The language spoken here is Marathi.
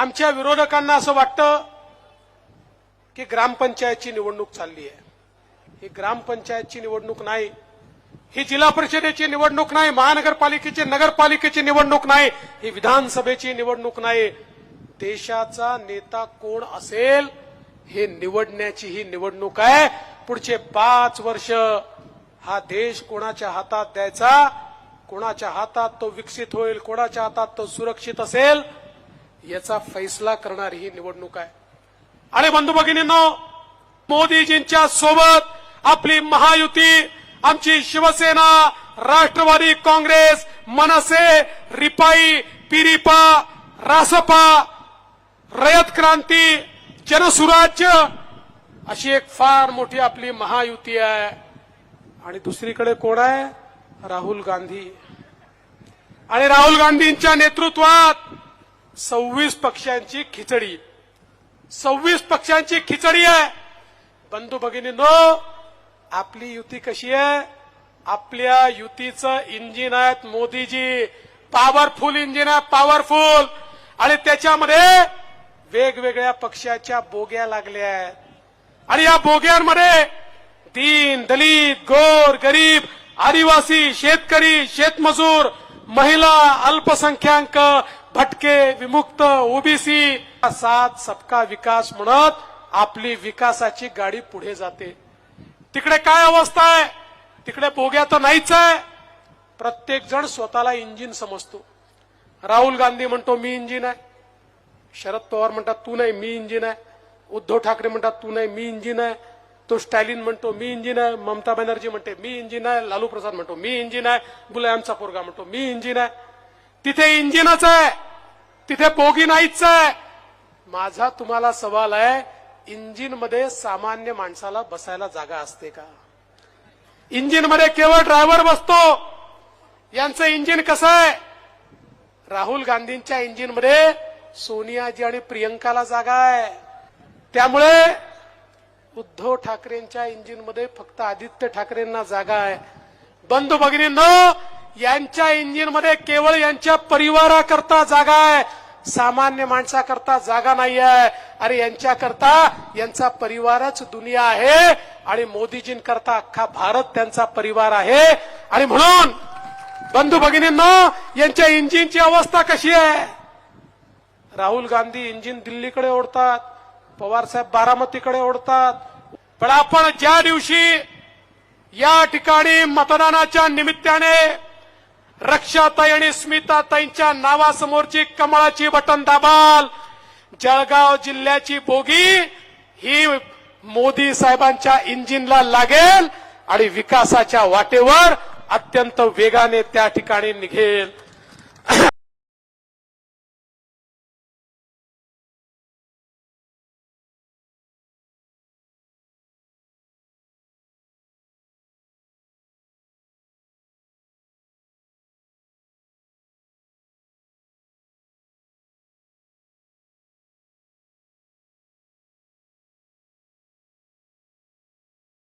आमच्या विरोधकांना असं वाटतं की ग्रामपंचायतची निवडणूक चालली आहे. ही ग्रामपंचायतची निवडणूक नाही ही जिल्हा परिषदेची निवडणूक नाही महानगरपालिकेची नगरपालिकेची निवडणूक नाही ही विधानसभेची निवडणूक नाही. देशाचा नेता कोण असेल हे निवडण्याची ही निवडणूक आहे. पुढचे पाच वर्ष हा देश कोणाच्या हातात द्यायचा? कोणाच्या हातात तो विकसित होईल? कोणाच्या हातात तो सुरक्षित असेल? याचा फैसला करणारी ही निवडणूक आहे. आणि बंधू भगिनींनो मोदीजींच्या सोबत आपली महायुती आमची शिवसेना राष्ट्रवादी काँग्रेस मनसे रिपाई पिरिपा रासपा रयत क्रांती जनसुराज्य अशी एक फार मोठी आपली महायुती आहे. आणि दुसरीकडे कोण आहे? राहुल गांधी. आणि राहुल गांधींच्या नेतृत्वात सव्वीस पक्षांची खिचडी. सव्वीस पक्षांची खिचडी आहे. बंधू भगिनींनो आपली युती कशी आहे? आपल्या युतीचं इंजिन आहेत मोदीजी. पॉवरफुल इंजिन आहे पॉवरफुल आणि त्याच्यामध्ये वेगवेगळ्या पक्षाच्या बोग्या लागल्या आहेत. आणि या बोग्यांमध्ये दीन दलित गोर गरीब आदिवासी शेतकरी शेतमजूर महिला अल्पसंख्याक भटके विमुक्त ओबीसी सात सबका विकास म्हणत आपली विकासाची गाडी पुढे जाते. तिकडे काय अवस्था आहे? तिकडे बोग्या तर नाहीच आहे. प्रत्येक जण स्वतःला इंजिन समजतो. राहुल गांधी म्हणतो मी इंजिन आहे. शरद पवार म्हणतात तू नाही मी इंजिन आहे. उद्धव ठाकरे म्हणतात तू नाही मी इंजिन आहे. तो स्टॅलिन म्हणतो मी इंजिन आहे. ममता बॅनर्जी म्हणते मी इंजिन आहे. लालू प्रसाद म्हणतो मी इंजिन आहे. गुलामचा पोरगा म्हणतो मी इंजिन आहे. तिथे इंजिनच आहे. तिथे बोगी नाहीच आहे माझा तुम्हाला सवाल आहे इंजिनमध्ये सामान्य माणसाला बसायला जागा असते का? इंजिनमध्ये केवळ ड्रायव्हर बसतो. यांचं इंजिन कसं आहे? राहुल गांधींच्या इंजिनमध्ये सोनियाजी आणि प्रियंकाला जागा आहे. त्यामुळे उद्धव ठाकरेंच्या इंजिनमध्ये फक्त आदित्य ठाकरेंना जागा आहे. बंधू भगिनींनो यांच्या इंजिनमध्ये केवळ यांच्या परिवाराकरता जागा आहे. सामान्य माणसाकरता जागा नाही आहे आणि यांच्याकरता यांचा परिवारच दुनिया आहे. आणि मोदीजींकरता अख्खा भारत त्यांचा परिवार आहे. आणि म्हणून बंधू भगिनींनो यांच्या इंजिनची अवस्था कशी आहे? राहुल गांधी इंजिन दिल्लीकडे ओढतात पवार साहेब बारामतीकडे ओढतात. पण आपण ज्या दिवशी या ठिकाणी मतदानाच्या निमित्ताने रक्षाताई आणि स्मिताताईंच्या नावासमोरची कमळाची बटन दाबाल. जळगाव जिल्ह्याची बोगी ही मोदी साहेबांच्या इंजिनला लागेल आणि विकासाच्या वाटेवर अत्यंत वेगाने त्या ठिकाणी निघेल.